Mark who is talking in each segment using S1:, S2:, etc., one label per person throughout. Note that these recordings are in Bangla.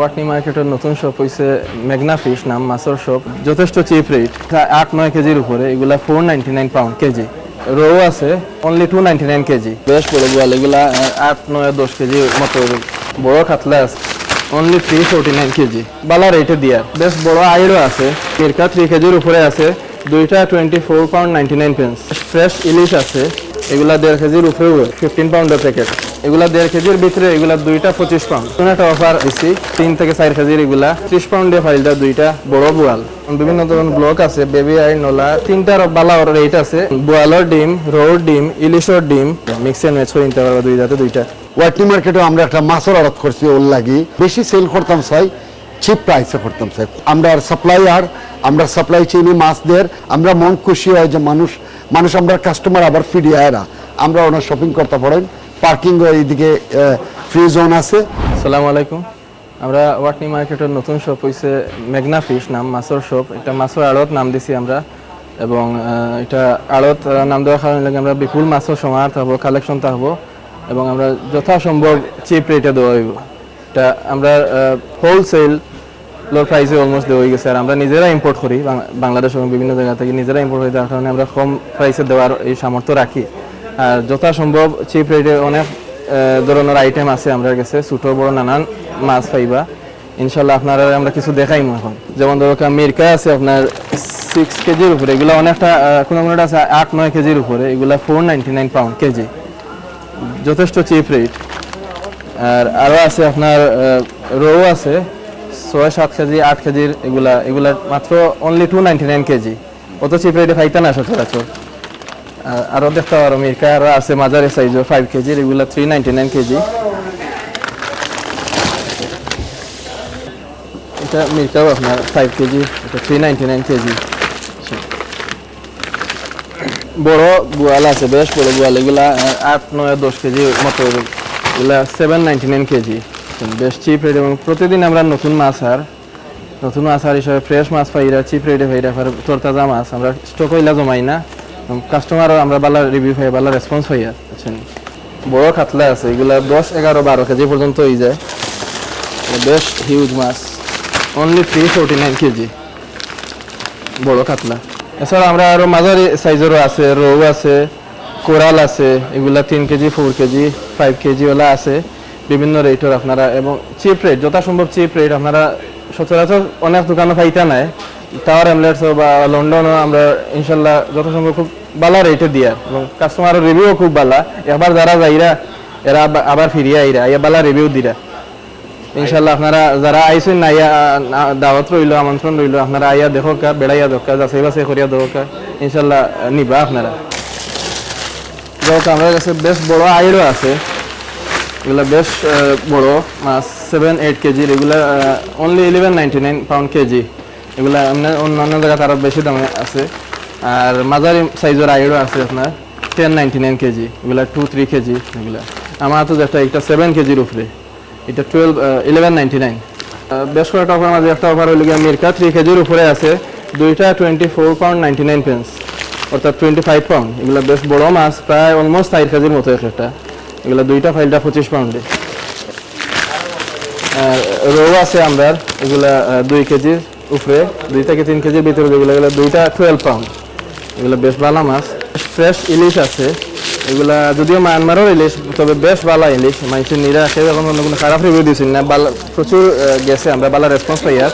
S1: ওয়াটনি মার্কেটের নতুন শপ হইছে মেঘনা ফিশ নাম মাছের শপ যথেষ্ট চিপ রেট আট, নয় কেজির উপরে। এগুলা four ninety nine pound KG. Rho আছে only two ninety nine KG. বেশ বড় গোয়াল। এগুলা আট, নয়, দশ কেজি মতো। বড় কাতলা আছে। Only three forty nine KG. বালা রেটে দিয়ার বেশ বড় আইরও আছে। মিরকা থ্রি কেজির উপরে আছে। দুইটা twenty four pound ninety nine pence fresh ইলিশ আছে। এগুলা দেড় কেজির উপরে ফিফটিন পাউন্ডের প্যাকেট এগুলা দেড় কেজির ভিতরে এগুলা দুইটা পঁচিশ পাউন্ড কোন একটা অফার দিছি, তিন থেকে চার কেজির এগুলা। ত্রিশ পাউন্ডে ফাইলটা দুইটা বড় বোয়াল। বিভিন্ন ধরনের ব্লক আছে বেবি আই নলা তিনটার বালা রেট আছে। বোয়ালের ডিম রোড ডিম ইলিশর ডিম। মিক্স এন্ড ম্যাচ করে নিতে পারব দুইটাতে দুইটা।
S2: ওয়াটনি মার্কেটে আমরা একটা মাছের অর্ডার করছি ওর লাগি। বেশি সেল করতাম চাই চিপ প্রাইসে করতাম চাই। আমরা সাপ্লাইয়ার আমরা সাপ্লাই চেইনে মাছদের। আমরা মন খুশি হয় যে মানুষ মানুষ আমরা কাস্টমার আবার ফিরিয়ে আয় না। আমরা ওনার শপিং করতে পারেন। পার্কিং এইদিকে ফ্রি জোন আছে।
S1: আসসালামু আলাইকুম। আমরা ওয়াটনি মার্কেটের নতুন শপ হইছে মেঘনা ফিশ নাম, মাছের শপ এটা মাছের আড়ত নাম দিছি আমরা এবং এটা আড়ত নাম দেওয়ার কারণে লাগে আমরা বিপুল মাছের সমাহার থাকব কালেকশন থাকব এবং আমরা যথাসম্ভব চিপ রেটে দেওয়া হইব। এটা আমরা হোলসেল লোর প্রাইসে অলমোস্ট দেওয়া হয়ে গেছে। আর আমরা নিজেরা ইম্পোর্ট করি বাংলাদেশ এবং বিভিন্ন জায়গা থেকে নিজেরা ইম্পোর্ট করি তার কারণে আমরা কম প্রাইসে দেওয়ার এই সামর্থ্য রাখি। আর যথাসম্ভব চিপ রেটে অনেক ধরনের আইটেম আছে আমরা কাছে। ছোটো, বড়, নানান মাছ পাইবা। ইনশাল্লাহ আপনারা আমরা কিছু দেখাইমু এখন। যেমন ধরো মিরকা আছে আপনার সিক্স কেজির উপরে। এগুলো অনেকটা কোনো কোনোটা আছে আট, নয় কেজির উপরে। এগুলা four ninety nine pound KG যথেষ্ট চিপ রেট আর আরও আছে আপনার রৌ আছে। ছয়, সাত কেজি আট কেজির এগুলা। এগুলা মাত্র only two ninety nine KG অত চিপ রেটে পাইতে না সচরাচর। আর- আরও দেখতে পারো মিরকা, আরও আছে মাঝারি সাইজ ফাইভ কেজি এগুলা থ্রি নাইনটি নাইন কেজি এটা মিরকাও আপনার ফাইভ কেজি এটা থ্রি নাইনটি নাইন কেজি বড় বোয়াল আছে, বেশ বড় বোয়াল এগুলা আট, নয়, দশ কেজি মতো এগুলা সেভেন নাইনটি নাইন কেজি বেশ চিপ রেট এবং প্রতিদিন আমরা নতুন মাছ আর, নতুন মাছ আর হিসাবে ফ্রেশ মাছ পাইরা চিপ রেটে পাইরা তরতাজা মাছ, আমরা স্টক হইলা জমাই না। কাস্টমারও আমরা রিভিউ রেসপন্স বুঝছেন বড় কাতলা আছে, এগুলা দশ, এগারো, বারো কেজি পর্যন্ত হয়ে যায়। বেশ হিউজ মাছ। Only three forty nine KG. বড় এছাড়া আমরা আরও মাঝারি সাইজেরও আছে রৌ আছে, কোরাল আছে, এগুলা তিন KG four KG five KG OLA আছে। বিভিন্ন রেটের আপনারা, এবং চিপ রেট যথাসম্ভব চিপ রেট আপনারা সচরাচর অনেক দোকানে পাইতে নাই। টাওয়ার এমলেটস বা লন্ডনও আমরা ইনশাল্লাহ যথাসম্ভব খুব ভালো রেটে দিয়া এবং কাস্টমারের রিভিউ খুব ভালো। এবার যারা যাইরা এরা আবার ফিরিয়ে আইরা ইয়া বালা রিভিউ দিরা। ইনশাল্লাহ আপনারা যারা আইসেন না আইয়া আ, দাওয়াত রইল আমন্ত্রণ রইল আপনারা আইয়া দেখো কা বেড়াইয়া দোকা যাচাই বাছাই করিয়া দেখো কা ইনশাল্লাহ নিবা আপনারা। যাক আমার কাছে বেশ বড় আইরও আছে। এগুলা বেশ বড় সেভেন এইট কেজির এগুলা only eleven ninety nine pound KG. এগুলা অন্য- অন্যান্য জায়গাতে আরও বেশি দামে আছে। আর মাঝারি সাইজের আইরও আছে আপনার টেন নাইনটি নাইন কেজি, এগুলা টু থ্রি কেজি এগুলা। আমার তো যেটা, এটা সেভেন কেজির উপরে। এটা টুয়েলভ ইলেভেন নাইনটি নাইন বেশ কয়েকটা অফার মাঝে একটা অফার হইলে গিয়ে মির্কা থ্রি কেজির উপরে আছে। দুইটা twenty four pound ninety nine pence অর্থাৎ টোয়েন্টি ফাইভ পাউন্ড এগুলো বেশ বড় মাছ, প্রায় অলমোস্ট চার কেজির মতো একটা। এগুলো দুইটা ফাইলটা পঁচিশ পাউন্ডে রৌ আছে আমরা এগুলা দুই কেজির। উপরে দুই থেকে তিন কেজির ভিতরে যেগুলো, এগুলো দুইটা টুয়েলভ পাউন্ড এগুলো বেশ ভালো মাছ। ফ্রেশ ইলিশ আছে। এগুলা যদিও মায়ানমারও ইলিশ, তবে বেশ ভালো ইলিশ। মানুষের নিরা খেয়ে এখন অন্য কোনো খারাপ রিভিউ দিচ্ছি না। বালা, প্রচুর গেছে। আমরা ভালো রেসপন্স পাই আর।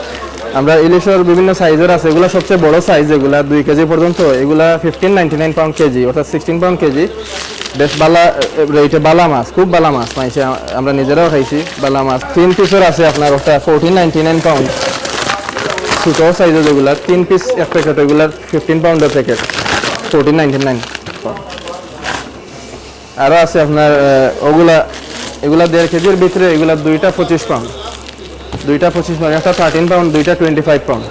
S1: আমরা ইলিশের বিভিন্ন সাইজের আছে। এগুলো সবচেয়ে বড় সাইজ এগুলা দুই কেজি পর্যন্ত। এগুলা fifteen ninety nine pound KG, অর্থাৎ সিক্সটিন পাউন্ড কেজি। বেশ বালা রেটে বালা মাছ, খুব বালা মাছ। পাইছে আমরা নিজেরাও খাইছি। বালা মাছ। তিন পিসের আছে আপনার, ওটা ফোরটিন নাইনটি নাইন পাউন্ড ছোটো সাইজের যেগুলা তিন পিস এক প্যাকেট ওইগুলার ফিফটিন পাউন্ডের প্যাকেট ফোরটিন নাইনটি নাইন আরও আছে আপনার ওগুলা, এগুলা দেড় কেজির ভিতরে এগুলা দুইটা পঁচিশ পাউন্ড দুইটা পঁচিশ পাউন্ড একটা থার্টিন পাউন্ড দুইটা টোয়েন্টি ফাইভ পাউন্ড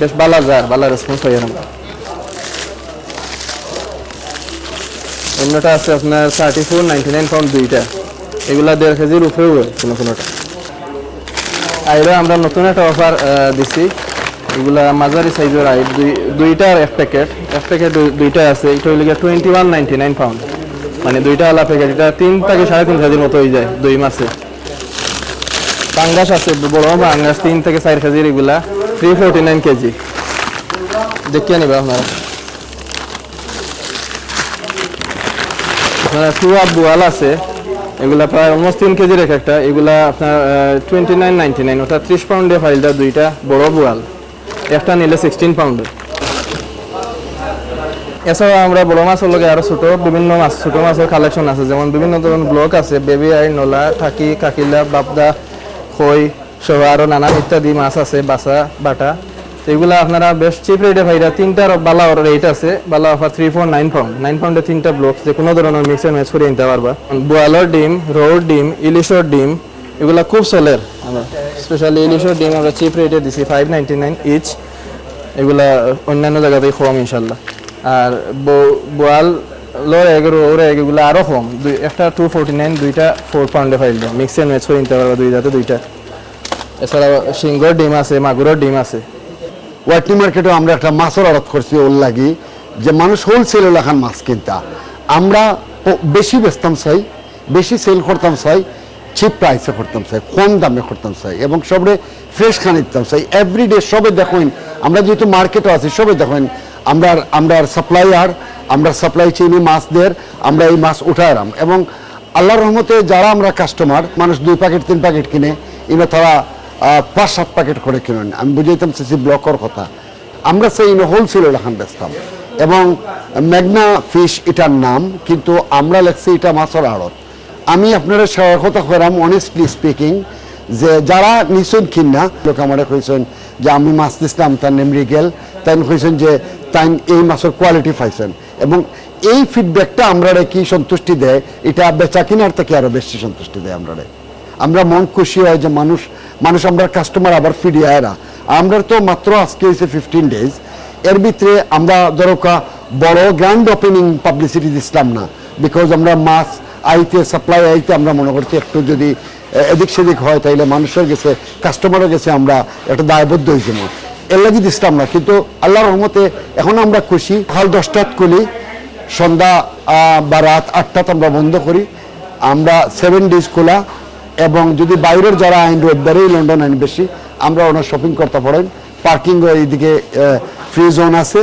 S1: বেশ বালা যার বালা রেসপন্স হয় আমরা অন্যটা আছে আপনার thirty four ninety nine pound দুইটা। এগুলা দেড় কেজির উপরেও কোনো কোনোটা। আইরে আমরা নতুন একটা অফার দিছি। এগুলা মাঝারি সাইজের আইট দুই দুইটার এক প্যাকেট এক প্যাকেট দুইটা আছে, এটা হইলে twenty one ninety nine pound মানে দুইটা আলা প্যাকেট এটা তিন থেকে সাড়ে তিন কেজির মতো হয়ে যায়, দুই মাসে। পাঙ্গাস আছে, বড় পাঙ্গাস, তিন থেকে চার কেজির এগুলা থ্রি ফোরটি নাইন কেজি। দেখিয়ে নেবে আপনারা। আপনার টু আপ বোয়াল আছে, এগুলা প্রায় অলমোস্ট তিন কেজির এক একটা। এগুলা আপনার টোয়েন্টি নাইন নাইনটি নাইন ওটা ত্রিশ পাউন্ডের ফাইলটা দুইটা বড় বোয়াল। একটা নিলে সিক্সটিন পাউন্ডের এছাড়া আমরা বড় মাছের লগে আরও ছোট, বিভিন্ন মাছ, ছোট মাছের কালেকশন আছে। যেমন বিভিন্ন ধরনের ব্লক আছে, বেবি আই, নলা, থাকি, কাকিলা, বাবদা, খই সহ আরও নানান ইত্যাদি মাছ আছে বাসা বাটা। এগুলা আপনারা বেশ চিপ রেটে ভাইরা তিনটার বালা রেট আছে। বালা offer three four nine pound nine পাউন্ডে তিনটা ব্লক যে কোনো ধরনের মিক্সার ম্যাচ করে নিতে পারবা। বোয়ালের ডিম রোড ডিম, ইলিশর ডিম এগুলা খুব আমরা স্পেশালি ইলিশর ডিম আমরা চিপ রেটে দিছি ফাইভ নাইনটি নাইন ইচ এগুলা অন্যান্য জায়গাতেই কম, ইনশাল্লাহ। আর বোয়াল, লোর এগুলো ওর এগুলো আরও কম। দুই একটা টু ফোরটি নাইন দুইটা ফোর পাউন্ডে ফাইল মিক্স এন্ড ম্যাচ করে নিতে পারব দুই জাতে দুইটা। এছাড়া সিঙ্গর ডিম আছে, মাগুরের ডিম আছে।
S2: ওয়াইটি মার্কেটে আমরা একটা মাছের আড়ত করছি ওর লাগি। যে মানুষ হোলসেলে লেখান মাছ কিনতা। আমরা বেশি বেচতাম চাই, বেশি সেল করতাম চাই। চিপ প্রাইসে করতাম চাই কম দামে করতাম চাই এবং সবরে ফ্রেশ খানি দিতাম চাই এভরিডে সবে দেখেন, আমরা যেহেতু মার্কেটে আছি, সবে দেখেন, আমরা আমরা সাপ্লাইয়ার আমরা সাপ্লাই চেইনে মাছদের, আমরা এই মাছ উঠাইলাম এবং আল্লাহর রহমতে যারা আমরা কাস্টমার মানুষ দুই প্যাকেট তিন প্যাকেট কিনে, এগুলো তারা পাঁচ, সাত প্যাকেট করে কিনেন। আমি বুঝাইতাম সিসি ব্লকর কথা। আমরা সেই হোলসেল এলাকান বেচতাম এবং ম্যাগনা ফিশ এটার নাম, কিন্তু আমরা লেখছি এটা মাছের আড়ত। আমি আপনারা সবার কথা করাম অনেস্টলি স্পিকিং যে যারা নিশ্চয় কিনা লোক আমার কইছেন যে আমি মাছ দিছিলাম, তার নেম রিগেল। তাই কইছেন যে তাই এই মাছের কোয়ালিটি পাইছেন। এবং এই ফিডব্যাকটা আমরা কি সন্তুষ্টি দেয়, এটা বেচা কিনার থেকে আরও বেশি সন্তুষ্টি দেয় আমরা আমরা মন খুশি হয় যে মানুষ মানুষ আমরা কাস্টমার আবার ফিরিয়ে আয় না আমরা তো মাত্র আজকে হয়েছে ফিফটিন ডেজ এর ভিতরে আমরা ধরো বড় গ্র্যান্ড ওপেনিং পাবলিসিটি দিছিলাম না। বিকজ আমরা মাছ আইতে সাপ্লাই আইতে আমরা মনে করছি একটু যদি এদিক সেদিক হয়, তাইলে মানুষের গেছে কাস্টমারের গেছে আমরা একটা দায়বদ্ধ হয়েছে মন এর লাগি দিছিলাম না কিন্তু আল্লাহর রহমতে এখন আমরা খুশি। সকাল দশটাত খুলি, সন্ধ্যা বা রাত আটটাত আমরা বন্ধ করি। আমরা সেভেন ডেজ খোলা, এবং যদি বাইরের যারা আইন রোববারেই লন্ডন আইন বেশি, আমরা ওনার শপিং করতে পারেন। পার্কিং এইদিকে ফ্রি জোন আছে।